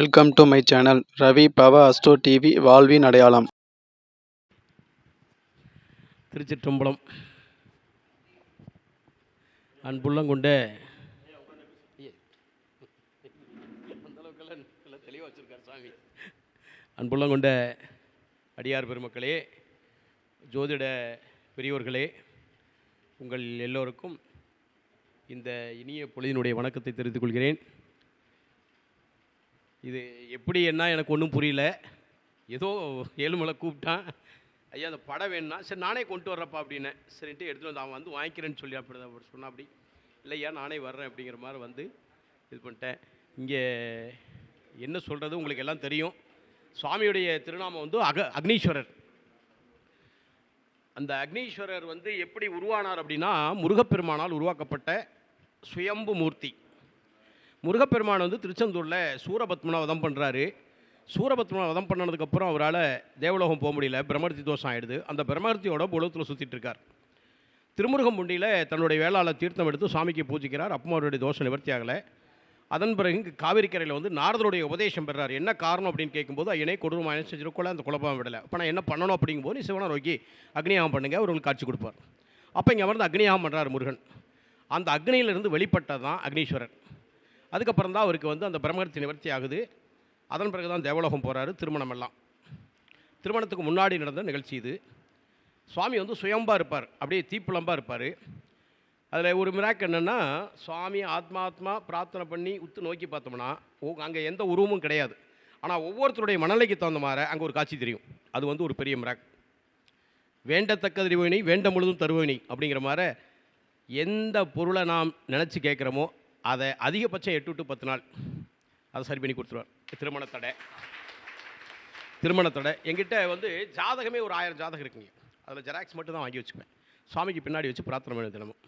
Welcome to my channel Ravi பவ அஸ்டோ TV வாழ்வின் அடையாளம் திருச்சிற்றம்பலம். அன்புள்ளம் கொண்ட தெளிவாக வச்சிருக்கார் சாமி அன்புள்ளம் கொண்ட அடியார் பெருமக்களே ஜோதிட பெரியோர்களே உங்கள் எல்லோருக்கும் இந்த இனிய பொழுதினுடைய வணக்கத்தை தெரிவித்துக் கொள்கிறேன். இது எப்படி என்ன எனக்கு ஒன்றும் புரியல. ஏதோ ஏழுமலை கூப்பிட்டான். ஐயா அந்த படம் வேணும்னா சரி நானே கொண்டு வர்றப்பா அப்படின்னேன் சரின்ட்டு எடுத்துகிட்டு வந்து அவன் வந்து வாங்கிக்கிறேன்னு சொல்லி அப்படி அப்படி சொன்னா அப்படி. இல்லையா நானே வர்றேன் அப்படிங்கிற மாதிரி வந்து இது பண்ணிட்டேன். இங்கே என்ன சொல்கிறது உங்களுக்கு எல்லாம் தெரியும். சுவாமியுடைய திருநாமம் வந்து அக அக்னீஸ்வரர். அந்த அக்னீஸ்வரர் வந்து எப்படி உருவானார் அப்படின்னா முருகப்பெருமானால் உருவாக்கப்பட்ட சுயம்பு மூர்த்தி. முருகப்பெருமான் வந்து திருச்செந்தூரில் சூரபத்மனை வதம் பண்ணுறாரு சூரபத்மனை வதம் பண்ணதுக்கப்புறம் அவரால் தேவலோகம் போக முடியல. பிரமர்த்தி தோஷம் ஆயிடுது. அந்த பிரமர்த்தியோட புலத்தில் சுற்றிட்டு இருக்கார். திருமுருகம் தன்னுடைய வேளாளர் தீர்த்தம் எடுத்து சாமிக்கு பூஜிக்கிறார். அப்போ அவருடைய தோஷம் நிவர்த்தி ஆகலை. அதன் பிறகு இங்கே காவிரிக்கரையில் வந்து நாரதருடைய உபதேசம் பெறார். என்ன காரணம் அப்படின்னு கேட்கும்போது ஐயனே கொடூரமாக செஞ்சிருக்கோல அந்த குழப்பம் விடலை. அப்போ நான் என்ன பண்ணணும் அப்படிங்கும்போது நீ சிவனை நோக்கி அக்னியாகம் பண்ணுங்க அவர்களுக்கு காட்சி கொடுப்பார். அப்போ இங்கே வந்து அக்னியாகம் பண்ணுறார் முருகன். அந்த அக்னியிலிருந்து வெளிப்பட்டது தான் அக்னீஸ்வரர். அதுக்கப்புறம் தான் அவருக்கு வந்து அந்த பிரம்மகர்த்தி நிவர்த்தி ஆகுது. அதன் பிறகு தான் தேவலோகம் போகிறாரு திருமணம் எல்லாம் திருமணத்துக்கு முன்னாடி நடந்த நிகழ்ச்சி இது. சுவாமி வந்து சுயம்பாக இருப்பார் அப்படியே தீப்புலம்பாக இருப்பார். அதில் ஒரு மிராக்கு என்னென்னா சுவாமி ஆத்மாத்மா பிரார்த்தனை பண்ணி உத்து நோக்கி பார்த்தோம்னா அங்கே எந்த உருவமும் கிடையாது. ஆனால் ஒவ்வொருத்தருடைய மனநிலைக்கு தகுந்த மாதிரி அங்கே ஒரு காட்சி தெரியும். அது வந்து ஒரு பெரிய மிராக் வேண்டத்தக்க திருவேணி வேண்ட முழுதும் தருவேணி அப்படிங்கிற மாதிரி எந்த பொருளை நாம் நினச்சி கேட்குறோமோ அதை அதிகபட்சம் எட்டு டு பத்து நாள் அதை சரி பண்ணி கொடுத்துருவார். திருமண தடை. திருமண தடை. எங்கிட்ட வந்து ஜாதகமே ஒரு ஆயிரம் ஜாதகம் இருக்குங்க. அதில் ஜெராக்ஸ் மட்டும் தான் வாங்கி வச்சுப்பேன். சுவாமிக்கு பின்னாடி வச்சு பிரார்த்தனை பண்ண தினமும்.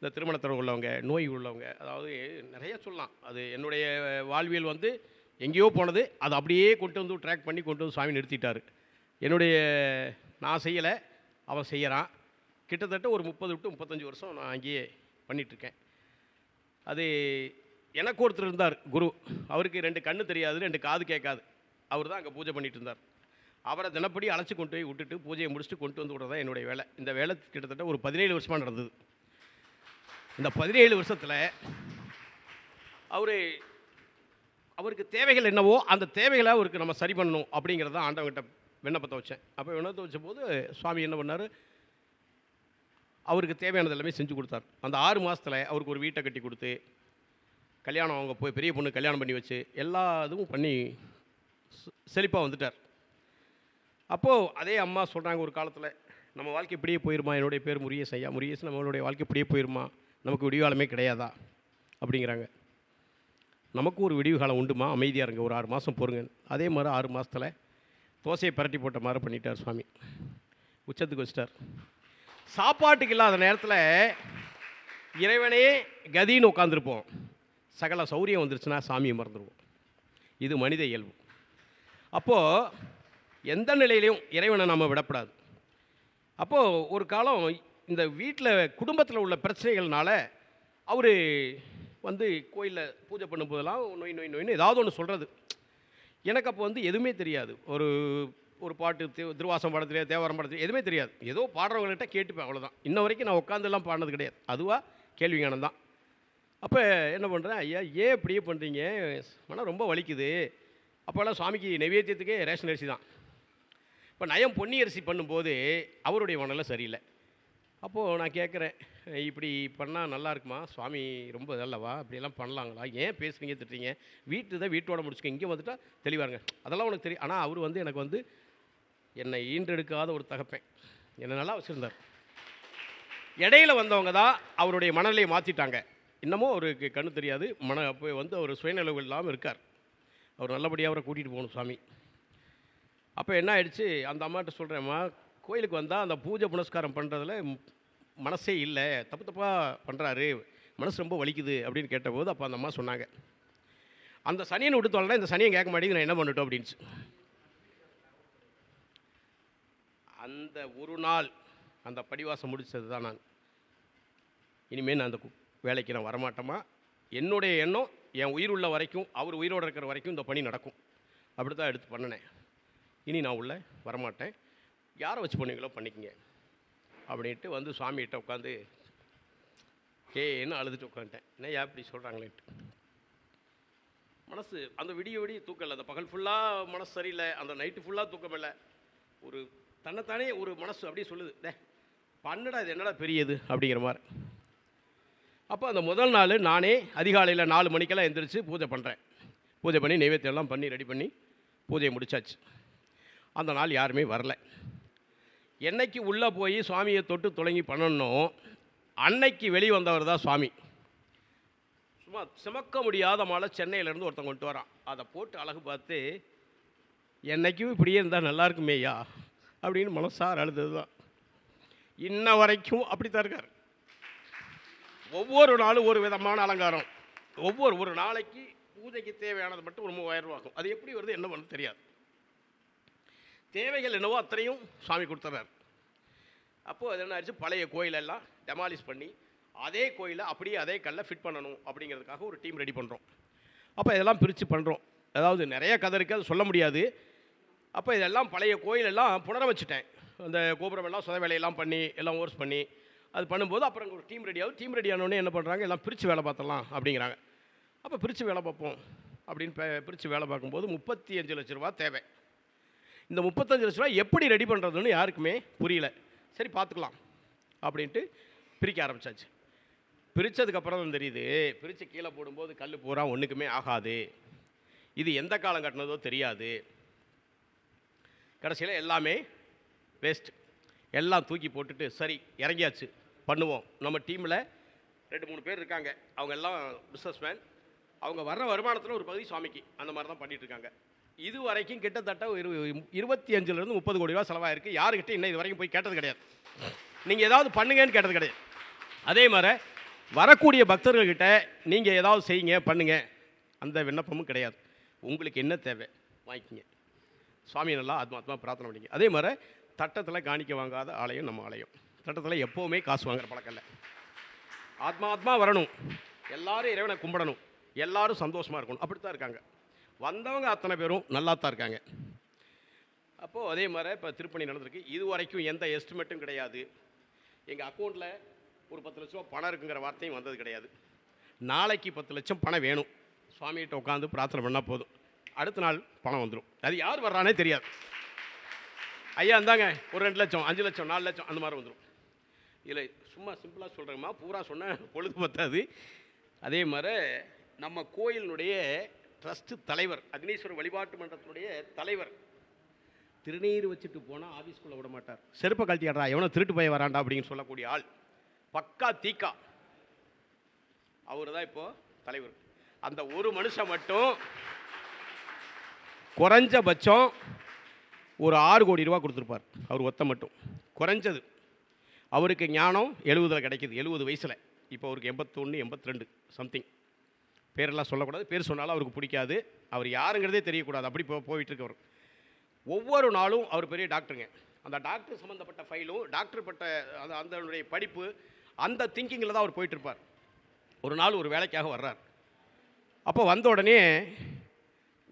இந்த திருமணத்தடை உள்ளவங்க நோய் உள்ளவங்க அதாவது நிறைய சொல்லலாம். அது என்னுடைய வாழ்வியல் வந்து எங்கேயோ போனது. அதை அப்படியே கொண்டு வந்து ட்ராக் பண்ணி கொண்டு வந்து சுவாமி நிறுத்திட்டார். என்னுடைய நான் செய்யலை. அவன் செய்கிறான் கிட்டத்தட்ட ஒரு முப்பது டு முப்பத்தஞ்சு வருஷம் நான் அங்கேயே பண்ணிகிட்ருக்கேன் அது எனக்கு ஒருத்தர் இருந்தார் குரு. அவருக்கு ரெண்டு கண்ணு தெரியாது ரெண்டு காது கேட்காது. அவர் தான் அங்கே பூஜை பண்ணிட்டு இருந்தார். அவரை தினப்படி அழைச்சி கொண்டு போய் விட்டுட்டு பூஜையை முடிச்சுட்டு கொண்டு வந்து விடுறதா தான் என்னுடைய வேலை. இந்த வேலை கிட்டத்தட்ட ஒரு பதினேழு வருஷமாக நடந்தது. இந்த பதினேழு வருஷத்தில் அவர் அவருக்கு தேவைகள் என்னவோ அந்த தேவைகளை அவருக்கு நம்ம சரி பண்ணணும் அப்படிங்கிறத ஆண்டவங்கிட்ட விண்ணப்பத்தை வச்சேன். அப்போ விண்ணப்பத்தை வச்ச போது சுவாமி என்ன பண்ணார்? அவருக்கு தேவையானது எல்லாமே செஞ்சு கொடுத்தார். அந்த ஆறு மாதத்தில் அவருக்கு ஒரு வீட்டை கட்டி கொடுத்து கல்யாணம் அவங்க போய் பெரிய பொண்ணு கல்யாணம் பண்ணி வச்சு எல்லா இதுவும் பண்ணி செழிப்பாக வந்துட்டார். அப்போது அதே அம்மா சொல்கிறாங்க ஒரு காலத்தில் நம்ம வாழ்க்கை இப்படியே போயிருமா? என்னுடைய பேர் முருகேஷ் ஐயா. முருகேஷ் நம்மளுடைய வாழ்க்கை இப்படியே போயிருமா? நமக்கு விடிவாலமே கிடையாதா? அப்படிங்கிறாங்க. நமக்கும் ஒரு விடிவு காலம் உண்டுமா? அமைதியாக இருங்க. ஒரு ஆறு மாதம் பொறுங்க. அதே மாதிரி ஆறு மாதத்தில் தோசையை பரட்டி போட்ட மாதிரி பண்ணிட்டார் சுவாமி. உச்சத்துக்கு வச்சிட்டார். சாப்பாட்டுக்கு இல்லாத நேரத்தில் இறைவனே கதின்னு உட்காந்துருப்போம் சகல சௌரியம் வந்துருச்சுன்னா சாமியை மறந்துடுவோம் இது மனித இயல்பு. அப்போது எந்த நிலையிலையும் இறைவனை நம்ம விடப்படாது. அப்போது ஒரு காலம் இந்த வீட்டில் குடும்பத்தில் உள்ள பிரச்சனைகள்னால அவர் வந்து கோயிலில் பூஜை பண்ணும்போதெல்லாம் நோய் நொய் நொய்னு ஏதாவது ஒன்று சொல்கிறது எனக்கு அப்போ வந்து எதுவுமே தெரியாது. ஒரு ஒரு பாட்டு திருவாசம் பாடத்திலே தேவாரம் பாடத்திலே எதுவுமே தெரியாது. ஏதோ பாடுறவங்கள்ட்ட கேட்டுப்பேன் அவ்வளோதான் இன்ன வரைக்கும் நான் உட்காந்துலாம் பாடினது கிடையாது. அதுவாக கேள்வி ஞானம் தான். அப்போ என்ன பண்ணுறேன் ஐயா ஏன் இப்படியே பண்ணுறீங்க மனம் ரொம்ப வலிக்குது. அப்போல்லாம் சுவாமிக்கு நைவேத்தியத்துக்கே ரேஷன் அரிசி தான். இப்போ நயம் பொன்னி அரிசி பண்ணும்போது அவருடைய மனநிலை சரியில்லை. அப்போது நான் கேட்குறேன் இப்படி பண்ணால் நல்லா இருக்குமா? சுவாமி ரொம்ப நல்லவா? இப்படியெல்லாம் பண்ணலாங்களா? ஏன் பேசுகிறீங்க திட்டுறீங்க? வீட்டு தான் வீட்டோட முடிச்சுக்க. இங்கே வந்துட்டால் தெளிவாருங்க அதெல்லாம் உனக்கு தெரியும் ஆனால் அவர் வந்து எனக்கு வந்து என்னை ஈன்றெடுக்காத ஒரு தகப்பேன். என்னை நல்லா வச்சுருந்தார். இடையில வந்தவங்க தான் அவருடைய மனநிலையை மாற்றிட்டாங்க இன்னமும் அவருக்கு கண்ணு தெரியாது. மன அப்போ வந்து அவர் சுயநிலவு இல்லாமல் இருக்கார். அவர் நல்லபடியாக அவரை கூட்டிகிட்டு போகணும் சாமி. அப்போ என்ன ஆயிடுச்சு? அந்த அம்மாட்ட சொல்கிறேம்மா கோயிலுக்கு வந்தால் அந்த பூஜை புனஸ்காரம் பண்ணுறதுல மனசே இல்லை. தப்பு தப்பாக பண்ணுறாரு மனசு ரொம்ப வலிக்குது அப்படின்னு கேட்டபோது அப்போ அந்த அம்மா சொன்னாங்க. அந்த சனியனை விடுத்தோம்னா இந்த சனியை கேட்க மாட்டேங்குது. நான் என்ன பண்ணட்டும்? அப்படின்ச்சு அந்த ஒரு நாள் அந்த படிவாசம் முடித்தது தான் நான். இனிமேல் நான் அந்த வேலைக்கு நான் வரமாட்டோமா என்னுடைய எண்ணம் என் உயிர் உள்ள வரைக்கும் அவர் உயிரோடு இருக்கிற வரைக்கும் இந்த பணி நடக்கும். அப்படி தான் எடுத்து பண்ணினேன். இனி நான் உள்ள வரமாட்டேன். யாரை வச்சு பண்ணுவீங்களோ பண்ணிக்கங்க. அப்படின்ட்டு வந்து சுவாமிகிட்ட உட்காந்து ஏன்னு அழுதுட்டு உட்காந்துட்டேன். என்ன ஏன் இப்படி சொல்கிறாங்களேன்ட்டு மனசு அந்த விடிய விடிய தூக்கம் இல்லை. அந்த பகல் ஃபுல்லாக மனசு சரியில்லை. அந்த நைட்டு ஃபுல்லாக தூக்கம் இல்லை. ஒரு தன்னைத்தானே ஒரு மனசு அப்படியே சொல்லுது டே பண்ணுடா இது என்னடா பெரியது? அப்படிங்கிற மாதிரி. அப்போ அந்த முதல் நாள் நானே அதிகாலையில் நாலு மணிக்கெல்லாம் எந்திரிச்சு பூஜை பண்ணுறேன் பூஜை பண்ணி நைவேத்தியம்லாம் பண்ணி ரெடி பண்ணி பூஜையை முடித்தாச்சு அந்த நாள் யாருமே வரல. என்னைக்கு உள்ளே போய் சுவாமியை தொட்டு தொடங்கி பண்ணணும் அன்னைக்கு வெளியே வந்தவர் தான் சுவாமி. சும்மா சுமக்க முடியாத மாலை சென்னையிலேருந்து ஒருத்தன் கொண்டு வரான். அதை போட்டு அழகு பார்த்து என்னைக்கும் இப்படியே இருந்தால் நல்லாயிருக்குமேயா அப்படின்னு மனசார் அழுதது தான் இன்ன வரைக்கும் அப்படித்தான் இருக்கார். ஒவ்வொரு நாளும் ஒரு விதமான அலங்காரம். ஒவ்வொரு ஒரு நாளைக்கு பூஜைக்கு தேவையானது மட்டும் ஒரு மூவாயிரம் ரூபா ஆகும். அது எப்படி வருது என்ன பண்ணு தெரியாது. தேவைகள் என்னவோ அத்தனையும் சாமி கொடுத்துறாரு. அப்போது அது என்ன ஆயிடுச்சு? பழைய கோயிலெல்லாம் டெமாலிஷ் பண்ணி அதே கோயிலை அப்படியே அதே கல்லை ஃபிட் பண்ணணும் அப்படிங்கிறதுக்காக ஒரு டீம் ரெடி பண்ணுறோம் அப்போ இதெல்லாம் பிரித்து பண்ணுறோம் அதாவது நிறைய கதை இருக்குது அது சொல்ல முடியாது. அப்போ இதெல்லாம் பழைய கோயிலெல்லாம் புனரமைச்சிட்டேன். அந்த கோபுரம் எல்லாம் சொத வேலையெல்லாம் பண்ணி எல்லாம் ஓர்ஸ் பண்ணி அது பண்ணும்போது அப்புறம் ஒரு டீம் ரெடி ஆகும் டீம் ரெடி ஆனோடனே என்ன பண்ணுறாங்க எல்லாம் பிரித்து வேலை பார்த்தலாம் அப்படிங்கிறாங்க. அப்போ பிரித்து வேலை பார்ப்போம் அப்படின்னு பிரித்து வேலை பார்க்கும்போது முப்பத்தி அஞ்சு லட்ச ரூபா தேவை. இந்த முப்பத்தஞ்சு லட்ச ரூபா எப்படி ரெடி பண்ணுறதுன்னு யாருக்குமே புரியல. சரி பார்த்துக்கலாம் அப்படின்ட்டு பிரிக்க ஆரம்பித்தாச்சு பிரித்ததுக்கப்புறம் தான் தெரியுது பிரித்து கீழே போடும்போது கல் பூரா ஒன்றுக்குமே ஆகாது. இது எந்த காலம் கட்டினதோ தெரியாது. கடைசியில் எல்லாமே வேஸ்ட் எல்லாம் தூக்கி போட்டுட்டு சரி இறங்கியாச்சு. பண்ணுவோம். நம்ம டீமில் ரெண்டு மூணு பேர் இருக்காங்க. அவங்க எல்லாம் பிஸ்னஸ்மேன் அவங்க வர்ற வருமானத்தில் ஒரு பகுதி சுவாமிக்கு. அந்த மாதிரி தான் பண்ணிகிட்ருக்காங்க இருக்காங்க. இது வரைக்கும் கிட்டத்தட்ட ஒரு இருபத்தி அஞ்சுலேருந்து முப்பது கோடி ரூபா செலவாயிருக்கு. யாருக்கிட்ட இன்னும் இது வரைக்கும் போய் கேட்டது கிடையாது. நீங்கள் ஏதாவது பண்ணுங்கன்னு கேட்டது கிடையாது. அதே மாதிரி வரக்கூடிய பக்தர்கள்கிட்ட நீங்கள் ஏதாவது செய்யுங்க பண்ணுங்க. அந்த விண்ணப்பமும் கிடையாது. உங்களுக்கு என்ன தேவை? வாங்கிக்கிங்க. சுவாமி நல்லா ஆத்மாத்மா பிரார்த்தனை பண்ணிங்க அதே மாதிரி தட்டத்தில் காணிக்க வாங்காத ஆலயம் நம்ம ஆலயம். தட்டத்தில் எப்போவுமே காசு வாங்குற பழக்கம் இல்லை. ஆத்மாத்மா வரணும். எல்லாரும் இறைவனை கும்பிடணும். எல்லாரும் சந்தோஷமாக இருக்கணும். அப்படி தான் இருக்காங்க. வந்தவங்க அத்தனை பேரும் நல்லா தான் இருக்காங்க. அப்போது அதே மாதிரி இப்போ திருப்பணி நடந்திருக்கு. இது வரைக்கும் எந்த எஸ்டிமேட்டும் கிடையாது. எங்கள் அக்கௌண்ட்டில் ஒரு பத்து லட்ச ரூபா பணம் இருக்குங்கிற வார்த்தையும் வந்தது கிடையாது. நாளைக்கு பத்து லட்சம் பணம் வேணும். சுவாமிகிட்ட உட்காந்து பிரார்த்தனை பண்ணால் போதும். அடுத்த நாள் பணம் வந்துடும் அது யார் வர்றானே தெரியாது. ஐயா இந்தாங்க ஒரு ரெண்டு லட்சம் அஞ்சு லட்சம் நாலு லட்சம் அந்த மாதிரி வந்துடும் இல்லை சும்மா சிம்பிளாக சொல்கிறேங்கம்மா பூரா சொன்ன பொழுது பத்தாது. அதே மாதிரி நம்ம கோயிலினுடைய ட்ரஸ்ட்டு தலைவர் அக்னீஸ்வரர் வழிபாட்டு மன்றத்தினுடைய தலைவர் திருநீர் வச்சுட்டு போனால் ஆஃபீஸ்க்குள்ளே விட மாட்டார். செருப்பை கழட்டியாடுறா எவனோ திருட்டு போய் வராண்டா அப்படின்னு சொல்லக்கூடிய ஆள். பக்கா தீக்கா. அவர் தான் இப்போது தலைவர். அந்த ஒரு மனுஷன் மட்டும் குறைஞ்சபட்சம் ஒரு ஆறு கோடி ரூபா கொடுத்துருப்பார். அவர் ஒத்த மட்டும். குறைஞ்சது. அவருக்கு ஞானம் எழுபதில் கிடைக்கிது எழுபது வயசில். இப்போ அவருக்கு எண்பத்தொன்று எண்பத்தி ரெண்டு சம்திங் பேரெல்லாம் சொல்லக்கூடாது. பேர் சொன்னாலும் அவருக்கு பிடிக்காது. அவர் யாருங்கிறதே தெரியக்கூடாது. அப்படி போ போயிட்டுருக்கு அவர் ஒவ்வொரு நாளும் அவர் பெரிய டாக்டருங்க. அந்த டாக்டர் சம்மந்தப்பட்ட ஃபைலும் டாக்டர் பட்ட அந்த அதனுடைய படிப்பு அந்த திங்கிங்கில் தான் அவர் போயிட்டுருப்பார். ஒரு நாள் ஒரு வேலைக்காக வர்றார். அப்போ வந்த உடனே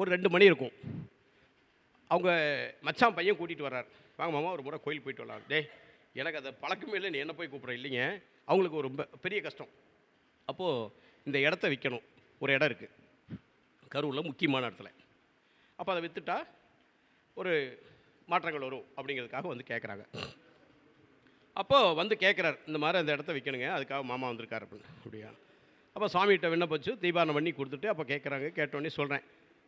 ஒரு ரெண்டு மணி இருக்கும். அவங்க மச்சான் பையன் கூட்டிகிட்டு வர்றார். வாங்க மாமா ஒரு முறை கோயில் போயிட்டு வரலாம். டே எனக்கு அதை பழக்கமே இல்லை நீ என்ன போய் கூப்பிட்ற? இல்லைங்க. அவங்களுக்கு ஒரு ரொம்ப பெரிய கஷ்டம். அப்போது இந்த இடத்த விற்கணும் ஒரு இடம் இருக்குது கரூரில் முக்கியமான இடத்துல. அப்போ அதை விற்றுட்டா ஒரு மாற்றங்கள் வரும் அப்படிங்கிறதுக்காக வந்து கேட்குறாங்க அப்போது வந்து கேட்குறாரு இந்த மாதிரி அந்த இடத்த விற்கணுங்க அதுக்காக மாமா வந்திருக்காரு அப்படின்னு. அப்படியா? அப்போ சாமிகிட்ட விண்ணப்பிச்சு தீபாரணம் பண்ணி கொடுத்துட்டு அப்போ கேட்குறாங்க கேட்டோடனே சொல்கிறேன்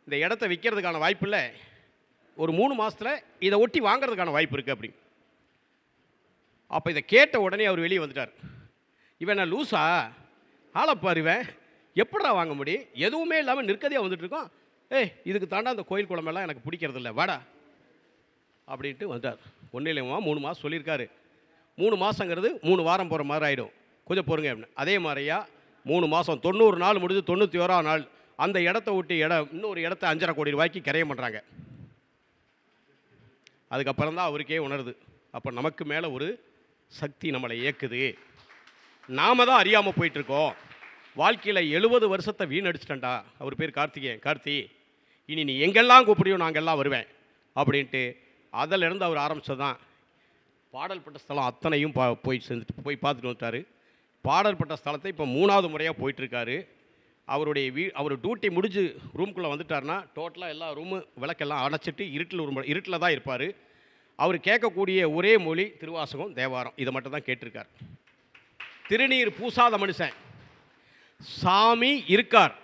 இந்த இடத்த விற்கிறதுக்கான வாய்ப்பு இல்லை ஒரு மூணு மாதத்தில் இதை ஒட்டி வாங்குறதுக்கான வாய்ப்பு இருக்குது அப்படி அப்போ இதை கேட்ட உடனே அவர் வெளியே வந்துட்டார். இவன் நான் லூஸா ஆளப்பார் இவன். எப்படா வாங்க முடியும்? எதுவுமே இல்லாமல் நிற்கதையாக வந்துட்டுருக்கோம் ஏய் இதுக்கு தாண்டா அந்த கோயில் குளமெல்லாம் எனக்கு பிடிக்கிறது இல்லை. வாடா. அப்படின்ட்டு வந்தார் ஒன்றும் இல்லைம்மா மூணு மாதம் சொல்லியிருக்காரு. மூணு மாதங்கிறது மூணு வாரம் போகிற மாதிரி ஆகிடும் கொஞ்சம் பொறுங்க அப்படின்னு. அதே மாதிரியா மூணு மாதம் தொண்ணூறு நாள் முடிஞ்சு தொண்ணூற்றி ஓராம் நாள் அந்த இடத்த விட்டு இடம் இன்னொரு இடத்த அஞ்சரை கோடி ரூபாய்க்கு கரையம் பண்ணுறாங்க அதுக்கப்புறம் தான் அவருக்கே உணருது. அப்போ நமக்கு மேலே ஒரு சக்தி நம்மளை இயக்குது. நாம தான் அறியாமல் போயிட்டுருக்கோம். வாழ்க்கையில் எழுபது வருஷத்தை வீணடிச்சிட்டேன்டா. அவர் பேர் கார்த்திகேயன் கார்த்தி இனி நீ எங்கெல்லாம் கூப்பிடியோ நாங்கள்லாம் வருவேன் அப்படின்ட்டு அதிலிருந்து அவர் ஆரம்பிச்சது தான் பாடல் பட்ட ஸ்தலம் அத்தனையும் பா போய் சேர்ந்துட்டு போய் பார்த்துட்டு வந்துட்டார். பாடல் பட்ட ஸ்தலத்தை இப்போ மூணாவது முறையாக போயிட்டுருக்காரு. அவருடைய வீ அவர் டியூட்டி முடிஞ்சு ரூம்குள்ளே வந்துட்டார்னா டோட்டலாக எல்லா ரூமு விளக்கெல்லாம் அணைச்சிட்டு இருட்டில் ரூம் இருட்டில் தான் இருப்பார். அவர் கேட்கக்கூடிய ஒரே மொழி திருவாசகம் தேவாரம். இதை மட்டும் தான் கேட்டிருக்கார். திருநீர் பூசாத மனுஷன். சாமி இருக்கார்.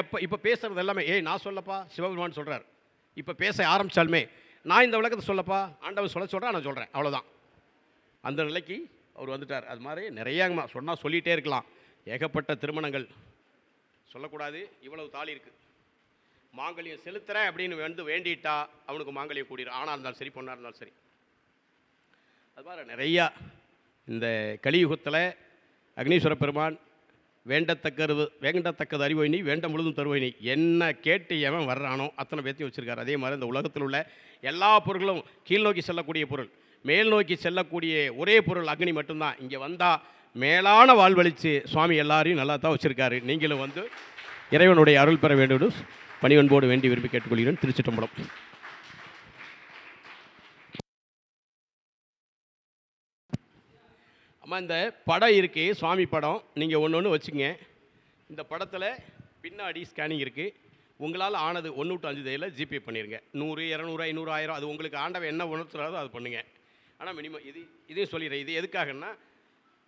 எப்போ இப்போ பேசுகிறது எல்லாமே ஏய் நான் சொல்லப்பா சிவபெருமான் சொல்கிறார் இப்போ பேச ஆரம்பித்தாலுமே நான் இந்த விளக்கத்தை சொல்லப்பா ஆண்டவன் சொல்ல சொல்கிறேன் நான் சொல்கிறேன் அவ்வளோதான் அந்த நிலைக்கு அவர் வந்துட்டார். அது மாதிரி நிறையாங்கம்மா சொன்னால் சொல்லிகிட்டே இருக்கலாம். ஏகப்பட்ட திருமணங்கள். சொல்லக்கூடாது. இவ்வளவு தாலி இருக்குது மாங்கல்யம் செலுத்துகிறேன் அப்படின்னு வந்து வேண்டிட்டா அவனுக்கு மாங்கல்யம் கூடிடும் ஆணாக இருந்தாலும் சரி பொண்ணாக இருந்தாலும் சரி. அது மாதிரி நிறையா இந்த கலியுகத்தில் அக்னீஸ்வர பெருமான் வேண்டத்தக்கது வேண்டத்தக்கது அறிவை நீ வேண்ட முழுதும் தருவை நீ. என்ன கேட்டு எவன் வர்றானோ அத்தனை பேர்த்தையும் வச்சுருக்காரு. அதே மாதிரி இந்த உலகத்தில் உள்ள எல்லா பொருட்களும் கீழ் நோக்கி செல்லக்கூடிய பொருள் மேல் நோக்கி செல்லக்கூடிய ஒரே பொருள் அக்னி மட்டும்தான். இங்கே வந்தால் மேலான வாழ்வழித்து சுவாமி எல்லாரையும் நல்லா தான் வச்சுருக்காரு. நீங்களும் வந்து இறைவனுடைய அருள் பெற வேண்டும் பணிவன்போடு வேண்டி விரும்பி கேட்டுக்கொள்கிறேன். திருச்சிட்டம்பலம் அம்மா இந்த படம் இருக்குது சுவாமி படம். நீங்கள் ஒன்று ஒன்று வச்சுங்க இந்த படத்தில் பின்னாடி ஸ்கேனிங் இருக்குது உங்களால் ஆனது ஒன்று டு அஞ்சு தேதியில் ஜிபே பண்ணிடுங்க நூறு இரநூறு ஐநூறு ஆயிரம் அது உங்களுக்கு ஆண்டவன் என்ன உணர்த்துறாரோ அது பண்ணுங்கள் ஆனால் மினிமம் இது இதையும் சொல்லிடுறேன். இது எதுக்காகன்னா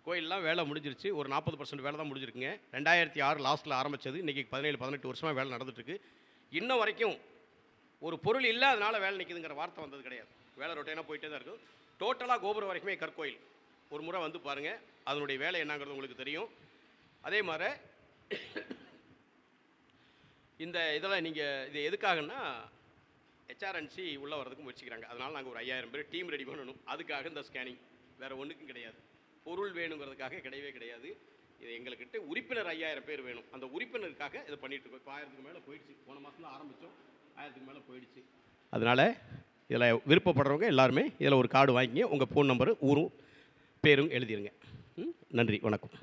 கோயிலெலாம் வேலை முடிஞ்சிருச்சு. ஒரு நாற்பது பர்சன்ட் வேலை தான் முடிஞ்சிருக்குங்க. ரெண்டாயிரத்தி ஆறு லாஸ்ட்டில் ஆரம்பித்தது இன்றைக்கி பதினேழு பதினெட்டு வருஷமாக வேலை நடந்துட்டுருக்கு. இன்ன வரைக்கும் ஒரு பொருள் இல்லை அதனால் வேலை நிற்குதுங்கிற வார்த்தை வந்தது கிடையாது. வேலை ரொட்டேனாக போயிட்டே தான் இருக்கும். டோட்டலாக கோபுரம் வரைக்குமே கற்கோயில். ஒரு முறை வந்து பாருங்கள் அதனுடைய வேலை என்னங்கிறது உங்களுக்கு தெரியும். அதே மாதிரி இந்த இதெல்லாம் நீங்கள் இது எதுக்காகன்னா ஹெச்ஆர்என்சி உள்ளே வரதுக்கு முயற்சிக்கிறாங்க. அதனால் நாங்கள் ஒரு ஐயாயிரம் பேர் டீம் ரெடி பண்ணணும். அதுக்காக இந்த ஸ்கேனிங் வேறு ஒன்றுக்கும் கிடையாது. பொருள் வேணுங்கிறதுக்காக கிடையவே கிடையாது. இது எங்கள்கிட்ட உறுப்பினர் ஐயாயிரம் பேர் வேணும். அந்த உறுப்பினருக்காக இதை பண்ணிட்டு இருக்கோம். இப்போ ஆயிரத்துக்கு மேலே போயிடுச்சு. போன மாதம் தான் ஆரம்பித்தோம் ஆயிரத்துக்கு மேலே போயிடுச்சு. அதனால் இதில் விருப்பப்படுறவங்க எல்லாருமே இதில் ஒரு கார்டு வாங்கிங்க. உங்கள் ஃபோன் நம்பரு ஊரும் பேரும் எழுதிடுங்க நன்றி. வணக்கம்.